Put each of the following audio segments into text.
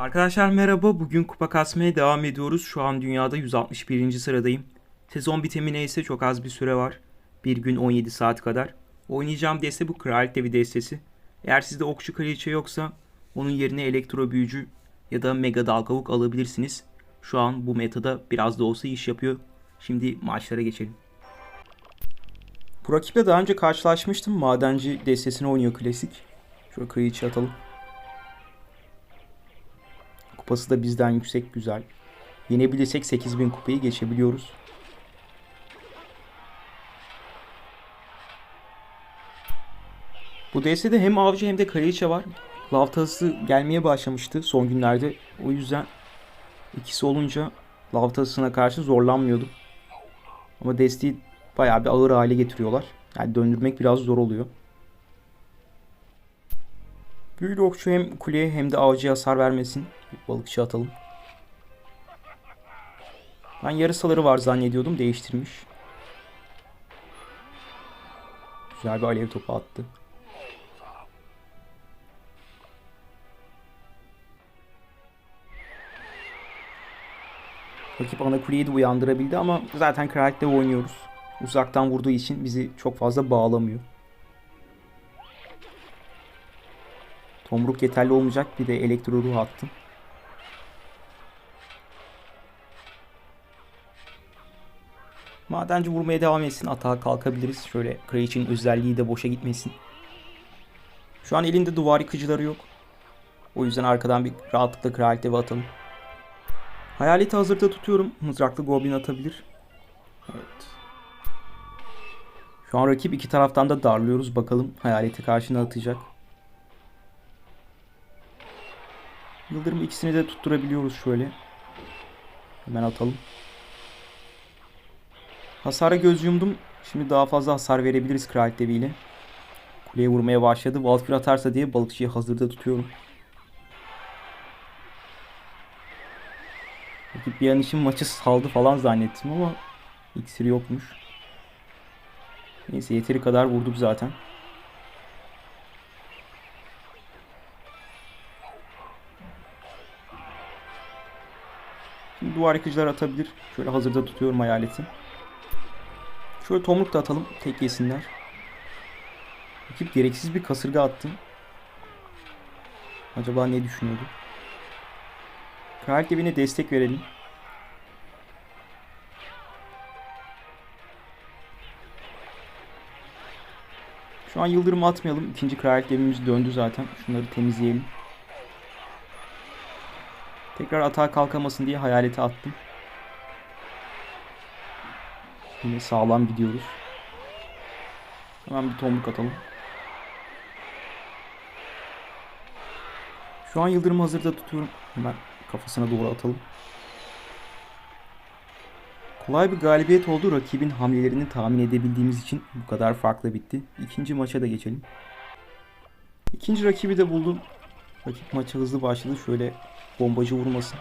Arkadaşlar merhaba. Bugün kupa kasmaya devam ediyoruz. Şu an dünyada 161. sıradayım. Sezon bitimine ise çok az bir süre var. Bir gün 17 saat kadar. Oynayacağım deste bu Kraliyet Devi destesi. Eğer sizde okçu kraliçe yoksa onun yerine elektro büyücü ya da mega dalgavuk alabilirsiniz. Şu an bu metada biraz da olsa iş yapıyor. Şimdi maçlara geçelim. Bu rakiple daha önce karşılaşmıştım. Madenci destesini oynuyor klasik. Şöyle kraliçe atalım. Kupası da bizden yüksek güzel. Yenebilirsek 8000 kupayı geçebiliyoruz. Bu DS'de hem avcı hem de kraliçe var. Lavtası gelmeye başlamıştı son günlerde. O yüzden ikisi olunca lavtasına karşı zorlanmıyordum. Ama desteği bayağı bir ağır hale getiriyorlar. Yani döndürmek biraz zor oluyor. Büyülü okçu hem kuleye hem de avcıya hasar vermesin. Bir balıkçı atalım. Ben yarısaları var zannediyordum. Değiştirmiş. Güzel bir alev topu attı. Rakip ana kuleyi de uyandırabildi ama zaten Kraliyet'te oynuyoruz. Uzaktan vurduğu için bizi çok fazla bağlamıyor. Tomruk yeterli olmayacak. Bir de elektro ruh attım. Madenci vurmaya devam etsin. Atağa kalkabiliriz. Şöyle Kraliçenin özelliği de boşa gitmesin. Şu an elinde duvar yıkıcıları yok. O yüzden arkadan bir rahatlıkla kraliyet evi atalım. Hayaleti hazırda tutuyorum. Mızraklı goblin atabilir. Evet. Şu an rakip iki taraftan da darlıyoruz. Bakalım hayaleti karşına atacak. Yıldırım ikisini de tutturabiliyoruz şöyle. Hemen atalım. Hasara göz yumdum. Şimdi daha fazla hasar verebiliriz kraliyet deviyle. Kuleye vurmaya başladı. Valkyrie atarsa diye balıkçıyı hazırda tutuyorum. Rakip bir an için maçı saldı falan zannettim ama iksiri yokmuş. Neyse yeteri kadar vurduk zaten. Şimdi duvar yıkıcılar atabilir. Şöyle hazırda tutuyorum hayaleti. Şöyle tomruk da atalım. Tek yesinler. Rakip gereksiz bir kasırga attı. Acaba ne düşünüyordu? Kraliyet evine destek verelim. Şu an yıldırım atmayalım. İkinci kraliyet evimiz döndü zaten. Şunları temizleyelim. Tekrar atağa kalkamasın diye hayaleti attım. Yine sağlam gidiyoruz. Hemen bir tomruk atalım. Şu an yıldırımı hazırda tutuyorum. Hemen kafasına doğru atalım. Kolay bir galibiyet oldu. Rakibin hamlelerini tahmin edebildiğimiz için bu kadar farklı bitti. İkinci maça da geçelim. İkinci rakibi de buldum. Rakip maça hızlı başladı. Şöyle bombacı vurmasın.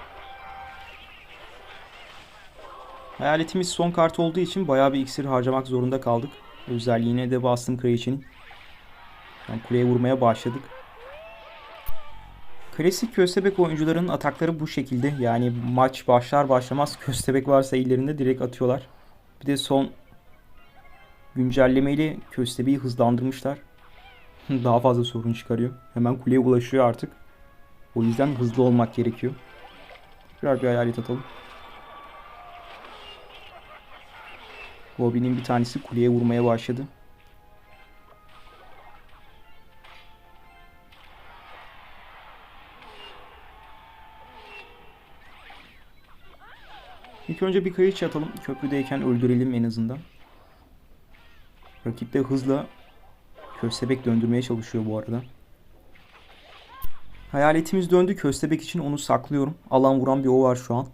Hayaletimiz son kart olduğu için bayağı bir iksir harcamak zorunda kaldık. Özelliğine de bastım kraliçenin. Yani kuleye vurmaya başladık. Klasik köstebek oyuncuların atakları bu şekilde. Yani maç başlar başlamaz köstebek varsa ellerinde direkt atıyorlar. Bir de son güncellemeyle köstebeği hızlandırmışlar. Daha fazla sorun çıkarıyor. Hemen kuleye ulaşıyor artık. O yüzden hızlı olmak gerekiyor. Birer bir hayalet atalım. Goblin'in bir tanesi kuleye vurmaya başladı. İlk önce bir kayıç atalım. Köprüdeyken öldürelim en azından. Rakip de hızla köstebek döndürmeye çalışıyor bu arada. Hayaletimiz döndü. Köstebek için onu saklıyorum. Alan vuran bir o var şu an.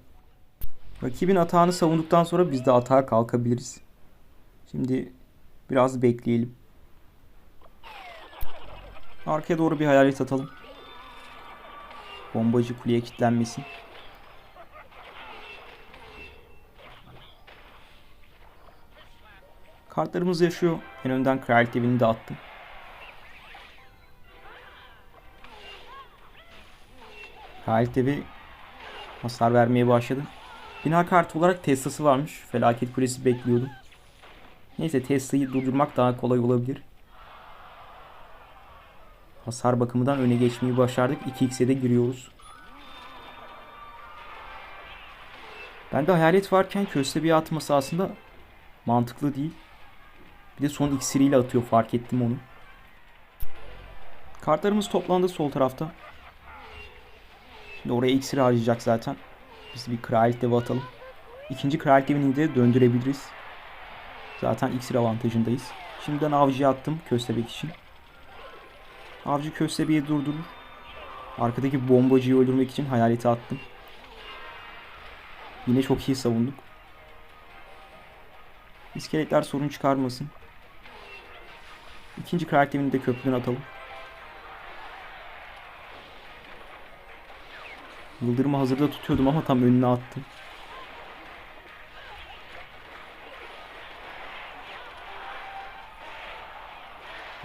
Rakibin atağını savunduktan sonra biz de atağa kalkabiliriz. Şimdi biraz bekleyelim. Arkaya doğru bir hayalet atalım. Bombacı kuleye kilitlenmesin. Kartlarımız yaşıyor. En önden kraliyet evini de attım. De bir hasar vermeye başladı. Bina kartı olarak Tesla'sı varmış. Felaket kulesi bekliyordum. Neyse Tesla'yı durdurmak daha kolay olabilir. Hasar bakımından öne geçmeyi başardık. 2x'e de giriyoruz. Ben de hayalet varken köstebeği atması aslında mantıklı değil. Bir de son iksiriyle atıyor fark ettim onu. Kartlarımız toplandı sol tarafta. Şimdi oraya iksir harcayacak zaten. Biz bir kraliyet devi atalım. İkinci kraliyet devini de döndürebiliriz. Zaten iksir avantajındayız. Şimdiden avcıya attım köstebek için. Avcı köstebeği durdurur. Arkadaki bombacıyı öldürmek için hayaleti attım. Yine çok iyi savunduk. İskeletler sorun çıkarmasın. İkinci karakterini de köprüden atalım. Yıldırımı hazırda tutuyordum ama tam önüne attım.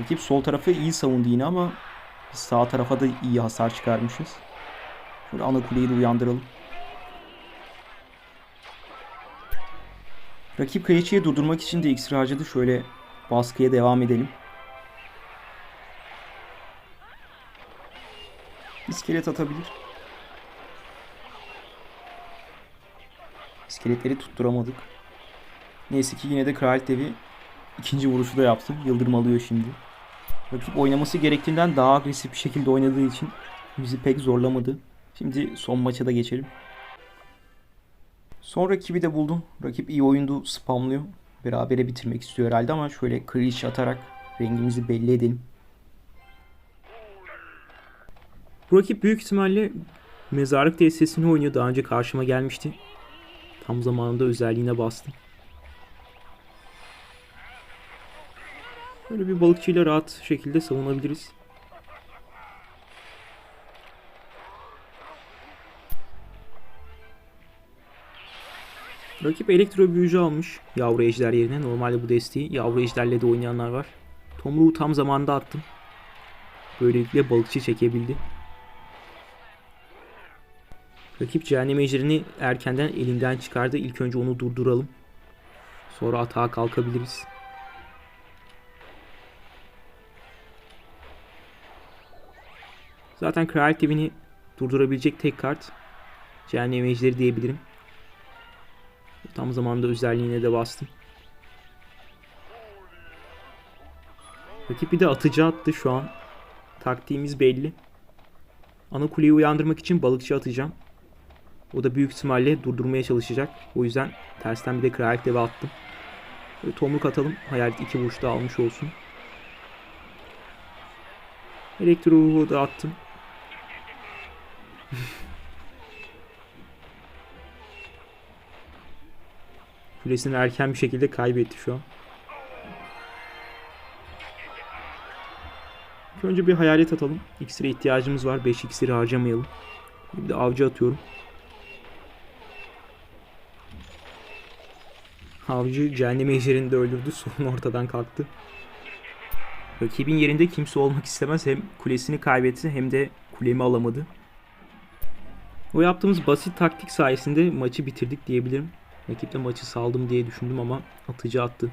Rakip sol tarafı iyi savundu yine ama sağ tarafa da iyi hasar çıkarmışız. Şöyle ana kuleyi de uyandıralım. Rakip kraliçeyi durdurmak için de iksir harcadı. Şöyle baskıya devam edelim. İskelet atabilir. İskeletleri tutturamadık. Neyse ki yine de kraliyet devi ikinci vuruşu da yaptım. Yıldırım alıyor şimdi. Rakip oynaması gerektiğinden daha agresif bir şekilde oynadığı için bizi pek zorlamadı. Şimdi son maça da geçelim. Son rakibi de buldum. Rakip iyi oyundu, spamlıyor. Berabere bitirmek istiyor herhalde ama şöyle kriş atarak rengimizi belli edelim. Bu rakip büyük ihtimalle mezarlık tesisini oynuyor. Daha önce karşıma gelmişti. Tam zamanında özelliğine bastım. Böyle bir balıkçıyla rahat şekilde savunabiliriz. Rakip elektro büyücü almış yavru ejder yerine. Normalde bu desteği yavru ejderle de oynayanlar var. Tomruğu tam zamanda attım. Böylelikle balıkçı çekebildi. Rakip cehennem ejderini erkenden elinden çıkardı. İlk önce onu durduralım. Sonra atağa kalkabiliriz. Zaten Kraliyet Devini durdurabilecek tek kart Cehennem Ejderi diyebilirim. Tam zamanında özelliğine de bastım. Rakip bir de atıcı attı şu an. Taktiğimiz belli. Ana kuleyi uyandırmak için balıkçı atacağım. O da büyük ihtimalle durdurmaya çalışacak. O yüzden tersten bir de kraliyet devi attım. Böyle tomruk atalım. Hayalet iki vuruş almış olsun. Elektro ruhu da attım. Kulesini erken bir şekilde kaybetti şu an. Önce bir hayalet atalım. İksire ihtiyacımız var. 5 iksiri harcamayalım. Bir de avcı atıyorum. Avcı cehennem ejderini de öldürdü. Sorun ortadan kalktı. Rakibin yerinde kimse olmak istemez. Hem kulesini kaybetti hem de kulemi alamadı. O yaptığımız basit taktik sayesinde maçı bitirdik diyebilirim. Rakiple maçı saldım diye düşündüm ama atıcı attı.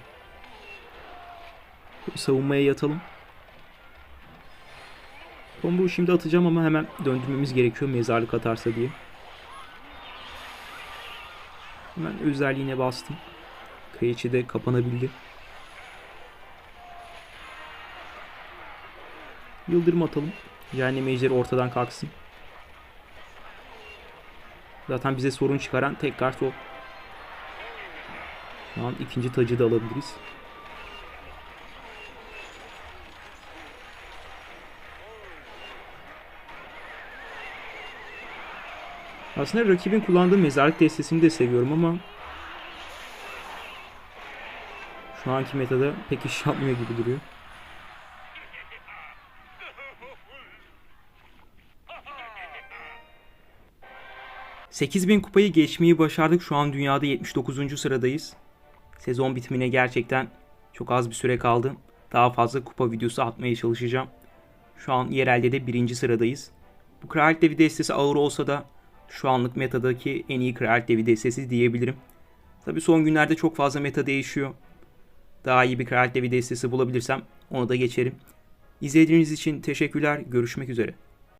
Savunmaya yatalım. Tomruğu şimdi atacağım ama hemen döndürmemiz gerekiyor mezarlık atarsa diye. Hemen özelliğine bastım. Kayıcı de kapanabildi. Yıldırım atalım. Cehennem ejderi ortadan kalksın. Zaten bize sorun çıkaran tek kart o. Şu an ikinci tacı da alabiliriz. Aslında rakibin kullandığı mezarlık destesini de seviyorum ama şu anki metada pek iş yapmıyor gibi duruyor. Bin kupayı geçmeyi başardık. Şu an dünyada 79. sıradayız. Sezon bitimine gerçekten çok az bir süre kaldı. Daha fazla kupa videosu atmaya çalışacağım. Şu an yerelde de birinci sıradayız. Bu Kraliyet Devi destesi ağır olsa da şu anlık metadaki en iyi Kraliyet Devi destesi diyebilirim. Tabi son günlerde çok fazla meta değişiyor. Daha iyi bir Kraliyet Devi destesi bulabilirsem onu da geçerim. İzlediğiniz için teşekkürler. Görüşmek üzere.